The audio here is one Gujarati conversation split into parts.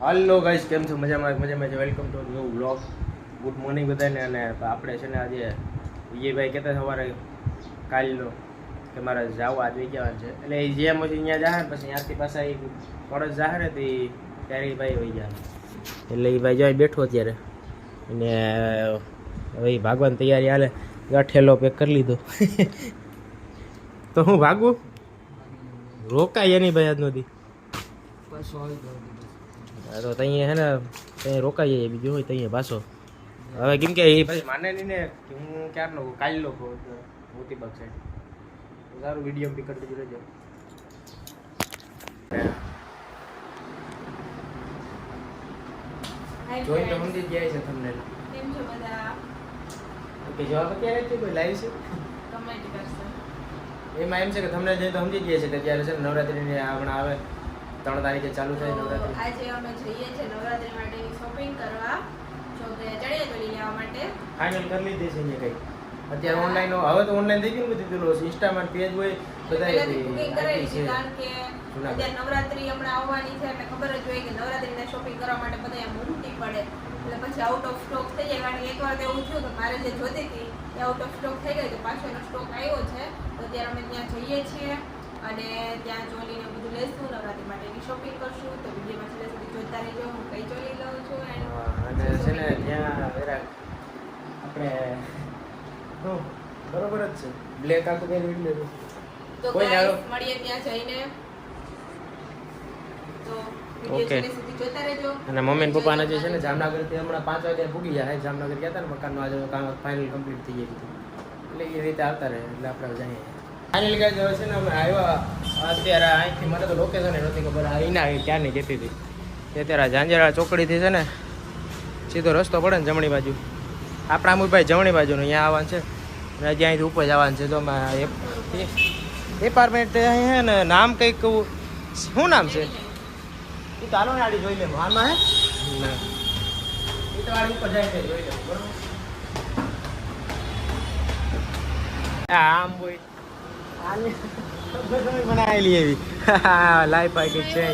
હાલો ગાઈસ, કેમ છો? મજામાં મજામાં છે. Welcome to new blog good morning બધાને. અને આપણે છે ને આજે વિજયભાઈ કહેતા સવારે કાલનો કે મારે જાવ, આજ ગયા છે. એટલે એ જેમ પછી અહીંયા જાહે પછી ત્યાંથી પાછા એ કોલેજ જાહે ને ત્યારે એ ભાઈ હોઈ જાય એટલે એ ભાઈ જાય બેઠો અત્યારે. અને હવે ઈ ભાગવાની તૈયારી હાલે. ગાંઠેલો પેક કરી લીધો. તો હું ભાગું? રોકાય એની ભાઈ આજ નથી તો ત્યાં હે ને ત્યાં રોકાઈ જઈએ બીજું હોય તઈએ પાછો. હવે કેમ કે એ પછી માને નહીં ને કે હું ક્યારનો કાલનો કહું મોતીબાગ મોતી બાગ સાઈડ સારું વીડિયો બી કરતી રહેજો. જોઈ તો. સમજી જ જાય છે તમને કેમ છો બધા? ઓકે જવાબ ક્યારે છે કોઈ લાઈવ છે? કમેન્ટ કરશે. એમાં એમ છે કે તમને જે તો સમજી ગયા છે કે જ્યારે છે ને નવરાત્રિની આ આવે. ત્રણ તારીખે ચાલુ થાય આજે અમે જઈએ છીએ નવરાત્રી માટે શોપિંગ કરવા. જો કે ચણિયા ચોલી લેવા માટે. ફાઇનલ કરી લીધી છે અહીંયા કઈ. અત્યારે ઓનલાઈન હવે તો ઓનલાઈન થઈ ગયું ને બધું પેલું ઇન્સ્ટામાં પેજ હોય બધા બુકિંગ કરેલી છે કારણ કે અત્યારે નવરાત્રી હમણાં આવવાની છે એટલે ખબર જ હોય કે નવરાત્રીને શોપિંગ કરવા માટે બધા એમ ઉમટી પડે. એટલે પછી આઉટ ઓફ સ્ટોક થઈ જાય. કારણ કે એકવાર એવું થયું કે મારે જે જોતી હતી એ આઉટ ઓફ સ્ટોક થઈ ગઈ તો પાછો એનો સ્ટોક આવ્યો છે. તો અત્યારે અમે ત્યાં જઈએ છીએ. અને ત્યાં ચોલીને બધું લઈશું નવરાત્રી માટેની શોપિંગ કરશું તો વિડીયોમાં છેલ્લે સુધી જોતા રહેજો હું કઈ ચોલી લઉં છું અને છે ને ત્યાં વેરા આપણે તો બરોબર જ છે. બ્લેક આખું રીડ લેવું તો મળીએ ત્યાં જઈને. તો રહેજો. અને મમ્મી ને પપ્પાના જે છે ને જામનગરથી હમણાં પાંચ વાગે ભૂગી જાય જામનગર ગયા હતા ને મકાનનું આજે કામ ફાઇનલ કમ્પ્લીટ થઈ ગયું એટલે એ રીતે આવતા રહે એટલે આપણે જઈએ. ફાઇનલ કાંઈ હવે છે ને અમે આવ્યા અત્યારે અહીંથી મને તો લોકેશન નથી ખબર. આ એના ક્યાંની જતી હતી. અત્યારે ઝાંઝરા ચોકડીથી છે ને સીધો રસ્તો પડે ને જમણી બાજુ. આપણા અમુકભાઈ જમણી બાજુનું અહીંયા આવવાનું છે. અને હજી અહીંથી ઉપર જવાનું છે. તો અમે એપાર્ટમેન્ટ અહીં છે ને નામ કંઈક શું નામ છે? એ તો ને આડી જોઈ લે આમાં હે? એ તો આડી ઉપર જાય છે જોઈ લેવું બરોબર? આમ હોય. બનાવેલી એવી લાઈફ પાકી છે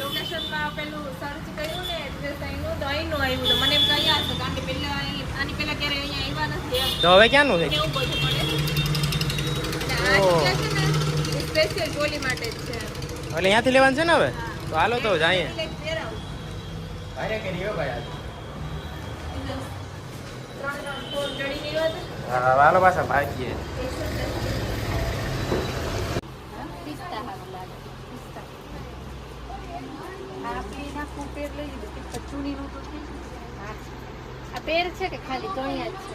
લોકેશનમાં પેલું સર્ચ કર્યું ને એડ્રેસ અહીંનું તો અહીંનું આવ્યું તો મને એમ કહી હશે કારણ કે પહેલા આની પહેલા ક્યારે અહીંયા આવ્યા નથી તો હવે ક્યાંનું છે? કેવું બધું પડે. ઓહ. જગ્યા છે સ્પેશિયલ ચોલી માટે જ છે. એટલે અહીંયાથી લેવાનું છે ને હવે? તો હાલો તો જઈએ. ભાઈ ભાઈ. હા હાલો પાછા ભાગીએ પિસ્તા સારું લાગે પિસ્તા આ પેર છે આ પેર છે કે ખાલી ચણિયા જ છે?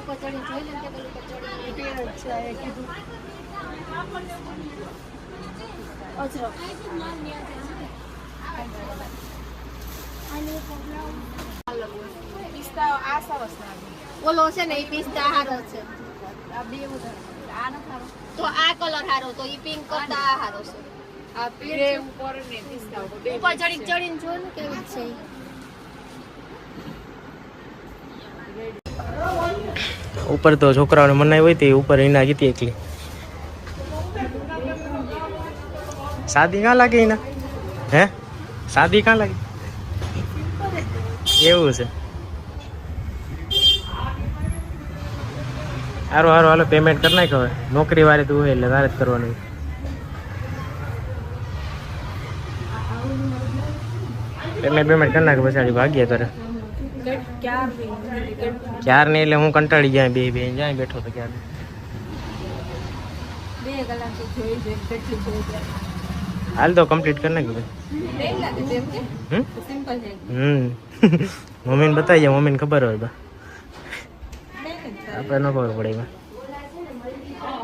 ઉપર જોઈ લે ને ટેબલ ઉપર પેર જ છે કીધું. સરસ ઓલો છે ને એ પિસ્તા હારો છે. આ બે આ નથી સારો તો આ કલર હારો તો ઈ પિંક કરતા આ હારો છે. આ પીરે ઉપર ને પિસ્તા ઉપર બે ચડી ચડીને જો ને કેવું છે. ઉપર તો છોકરાઓને મનાઈ હોય તે ઉપર એના ગીતી એકલી. શાદી ક્યાં લાગે એના? હે? શાદી ક્યાં લાગે? એવું છે. સારું સારું હાલો પેમેન્ટ કરી નાખ હવે. નોકરી વાળી તું હોય એટલે તારે જ કરવાનું. પેમેન્ટ પેમેન્ટ કરી નાખ પછી ભાગીએ તારે. ક્યાર નહીં એટલે હું કંટાળી જાય બે બે જાય બેઠો તો ક્યારે હાલ તો કમ્પ્લીટ કરી નાખ્યું હમ? મમ્મીને બતાવી જાય મમ્મીને ખબર હોય બા. આપણે ન ખબર પડે એમાં.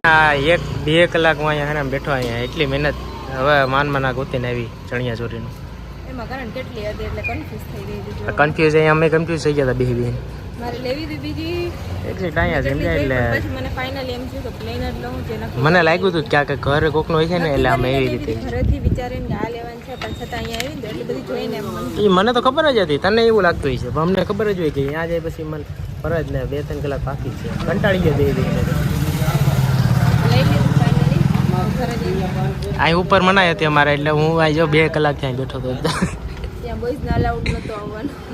હા એક બે કલાક હું અહીંયા હેરાન બેઠો અહીંયા એટલી મહેનત હવે માન માના ગોતીને આવી ચણિયા ચોરીનું. એમાં કારણ કેટલી હતી એટલે કન્ફ્યુઝ થઈ ગઈ હતી જો. કન્ફ્યુઝ અહીંયા અમે કન્ફ્યુઝ થઈ ગયા હતા બે બેન મને ફાઇનલી એમ થયું કે પ્લેન જ લઉં જે નક્કી મને લાગ્યું હતું કે ક્યાંક ઘરે કોકનું હોય છે ને એટલે અમે એવી રીતે ઘરેથી વિચારીને કે આ લેવાની છે પણ છતાં અહીંયા આવી એટલી બધી જોઈને એ મને તો ખબર જ હતી. તને એવું લાગતું પણ અમને ખબર જ હોય કે અહીંયા જાય પછી મને ફરજ ને બે ત્રણ કલાક બાકી છે. કંટાળી ગયો ઘરે જઈને. અહીં ઉપર મનાય હતી અમારે એટલે હું આ જો બે કલાક ત્યાં બેઠો હતો. ત્યાં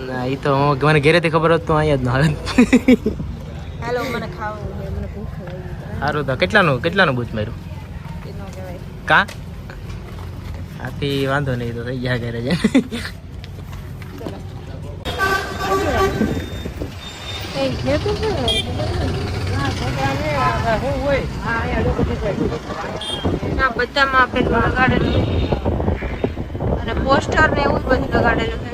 ના એ તો હું મને ઘરેથી ખબર હોત તો અહીંયા જ ન હાલો. મને ખાવું મને ભૂખ લાગી. સારું તો. કેટલાનું કેટલાનું બૂચ માર્યું? કા? આથી વાંધો નહીં, તો થઈ ગયા ઘરે જાય બધામાં પેલું લગાડેલું અને પોસ્ટર ને એવું જ બધું લગાડેલું છે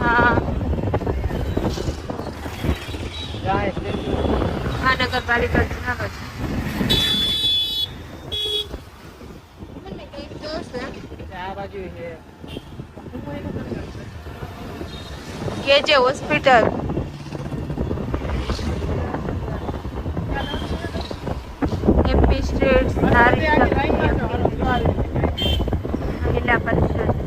હા મહાનગરપાલિકા જુનાગઢ કેજે હોસ્પિટલ એમપી સ્ટ્રીટ નારી મહિલા પરિષદ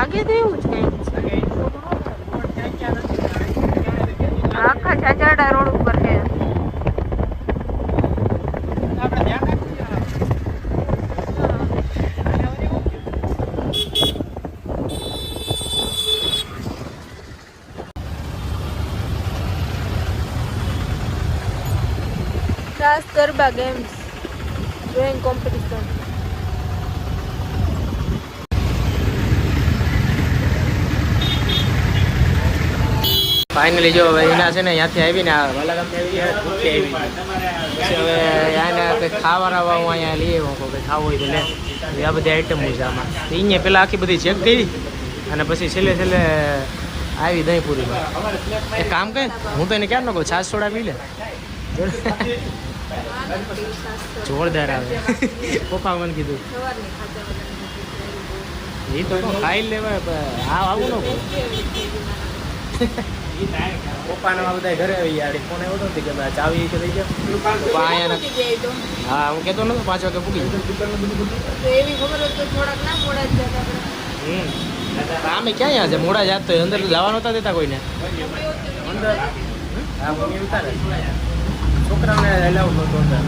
લાગે તો એવું જ કંઈક. આખા ચાચાડા રોડ ઉપર છે. Raas Garba games drawing competition finally જો એના છે ને ત્યાંથી આવીને આવી હવે આને કંઈક ખાવા રાવા હું અહીંયા લઈ આવ્યો કહું ખાવું હોય તો લે. આ બધી આઈટમ છે આમાં. અહીંયા પહેલાં આખી બધી ચેક કરી અને પછી છેલ્લે છેલ્લે આવી દહીં પૂરી એક કામ કહે હું તો એને ક્યાં ન કહું છાસ સોડા પી જોરદાર આવે. પપ્પા મને કીધું. એ તો ખાઈ લેવાય આવું ન પપ્પાને બધા ઘરે આવી ગયા. ફોન આવ્યો નથી કે ભાઈ ચાવી કે ના- હા હું કહેતો નતો પાંચ વાગે પૂગી એવી ખબર તો થોડાક ના મોડા જ જતા હમ. આમે ક્યાં અહીંયા છે? મોડા જાત તો અંદર જવા નતા દેતા કોઈને. અંદર હા મમ્મી ઉતારે. છોકરાઓને એલાઉડ નહોતો અંદર.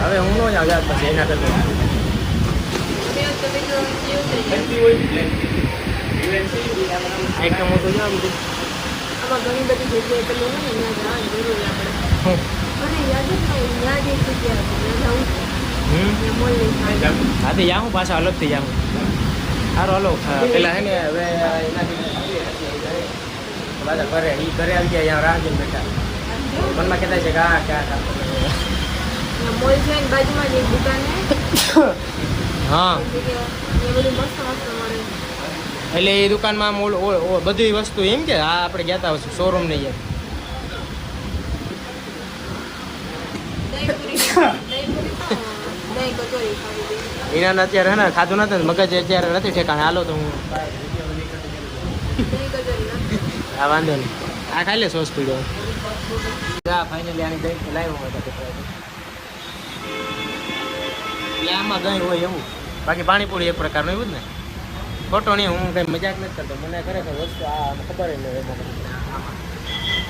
હવે હું નો જ જાત પછી એના કરતા. આઈટમ તો આમાં ઘણી બધી જગ્યાએ પેલું હોય ને ત્યાં જવાની જરૂર આપણે મને યાદ જ નહીં એક જગ્યા હતી જવું. હા તો જાઉં પાછા જાઉં સારું હલો પેલા હે ને હવે એનાથી ઘરે એ આવી ગયા રાહ જોઈને બેઠા મનમાં કહેતા છે કે હા ક્યાં મોલ છે બાજુમાં જ દુકાન હા એ બધું મસ્ત એટલે એ દુકાનમાં આમ બધી વસ્તુ એમ કે હા આપણે ગયા હતા શોરૂમ નહીં જોઈએ. એના અત્યારે હે ખાધું નથી મગજ અત્યારે નથી ઠેકાણે. હાલો તો હું આ વાંધો નહીં. આ ખાઈ લે સોસ પીડ્યો ફાઇનલી આની દહીં લાવ્યો હોય આમાં દહીં હોય એવું. બાકી પાણીપુરી એક પ્રકારનું એવું જ ને? ખોટો નહીં, હું કંઈ મજાક નથી કરતો. મને ખરેખર વસ્તુ આ ખબર એમાં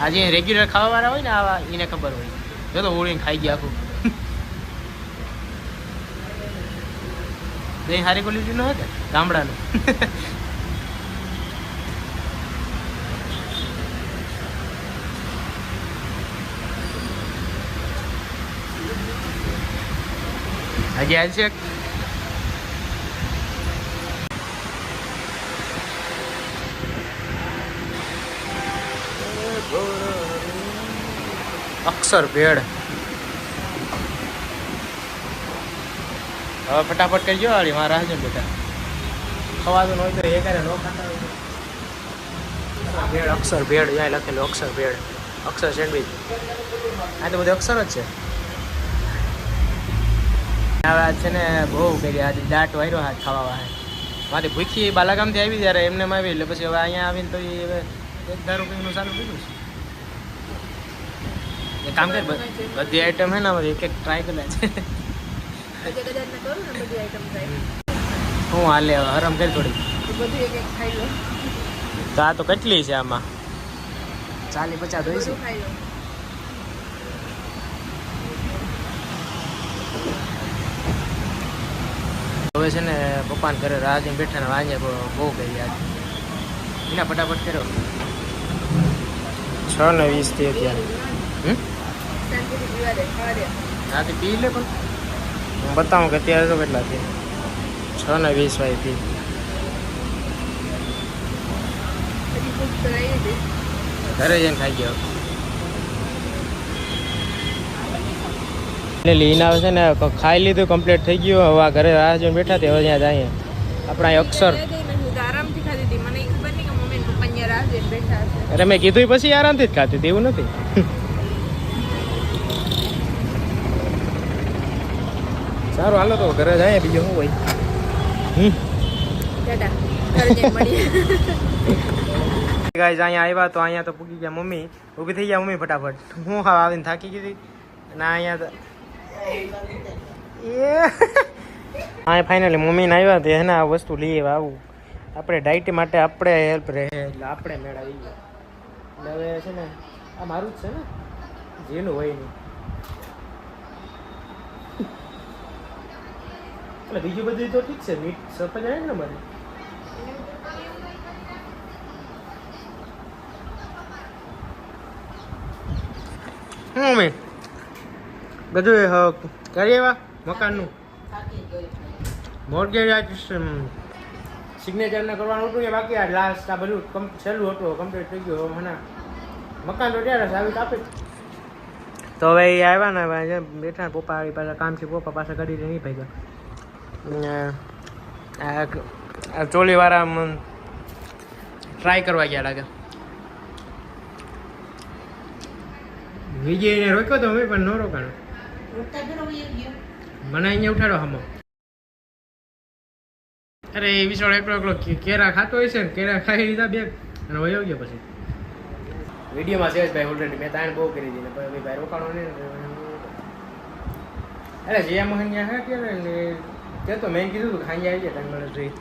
આ જે રેગ્યુલર ખાવાવાળા હોય ને આવા, એને ખબર હોય. જો તો ઓળીને ખાઈ ગયા આખું. દહીં સારી ક્વોલિટીનું હોય ને ગામડાનું. આજ છે અક્ષર ભેળ. હવે ફટાફટ કરજો વાળી, મારા રાહજન બેટા ખવાતું હોય તો એ કરે, ન ખાતા. ભેળ, અક્ષર ભેળ અહીંયા લખેલું અક્ષર ભેળ. અક્ષર સેન્ડવિચ આ તો બધું અક્ષર જ છે. હવે છે ને બહુ કરી આજે દાટ વાયરો હાથ ખાવા વાહે. મારી ભૂખી બાલાગામથી આવી ત્યારે એમને આવી એટલે પછી હવે અહીંયા આવીને તો એ હવે એક દારૂ પીવાનું ચાલુ કર્યું છે. એક કામ કર, બધી આઈટમ હે ને અમારી એક એક ટ્રાય કરે છે હું હાલે હરમ કરી થોડી તો આ તો કેટલી છે આમાં? ચાલી પચાસ હોય છે. હવે છે ને પપ્પાને ઘરે રાહ જોઈને બેઠા ને વાંજે બહુ કહી યાર. એના ફટાફટ કર્યો. છ ને વીસથી અત્યારે હમ? પી બતાવું કે અત્યારે તો કેટલા છે? છ ને વીસ વાય હતી ઘરે જઈને ખાઈ ગયો. એટલે લીના છે ને ખાઈ લીધું કમ્પ્લીટ થઈ ગયું. હવે આ ઘરે રાહ જોઈને બેઠા તે હવે ત્યાં જઈએ. આપણા અક્ષર. અરે મેં કીધું પછી આરામથી જ ખાતી હતી, એવું નથી. સારું હાલો તો ઘરે જાય બીજું શું હોય? ગાઈઝ અહીંયા આવ્યા તો અહીંયા તો પૂગી ગયા મમ્મી. ઊભી થઈ ગયા મમ્મી ફટાફટ. હું હા આવીને થાકી ગઈ હતી. અને અહીંયા તો એ. હા ફાઇનલી મમ્મીને આવ્યા તે એને આ વસ્તુ લઈ આવ્યા આવું. આપણે ડાયટ માટે આપણે હેલ્પ રહે એટલે આપણે મેળવી ગયા એટલે હવે છે ને આ મારું જ છે ને. જેનું હોય નહીં એટલે બીજું બધું તો ઠીક છે મીટ સફજ આવે ને મારી હું મમ્મી. બધું કરી આવ્યા મકાનનું. મોર્ગેજ સિગ્નેચર ને કરવાનું હતું કે બાકી આ લાસ્ટ આ બધું છેલ્લું હતું કમ્પ્લીટ થઈ ગયું હવે મને મકાન તો ત્યારે સાબિત આપી તો હવે એ આવ્યા ને બેઠા પપ્પા આવી પાછા કામથી પપ્પા પાસે ગાડી નહીં ભાઈ આ ચોલીવાળા ટ્રાય કરવા ગયા લાગે. વિજયને રોક્યો તો અમે પણ ન રોકાણો. મને અહીંયા ઉઠાડો હમો. અરે એ વિશાળ એકલો એકલો કે- કેરા ખાતો હોય છે ને કેરા ખાઈ લીધા બે. અને વયો ગયો પછી. વિડીયોમાં છે ભાઈ ઓલરેડી મેં તાણ બહુ કરી દીધી પણ ભાઈ રોકાણો નહીં અરે જે મોહન હે કે ને તે તો મેં કીધું તું ખાઈ આવી જાય તને મળે જોઈ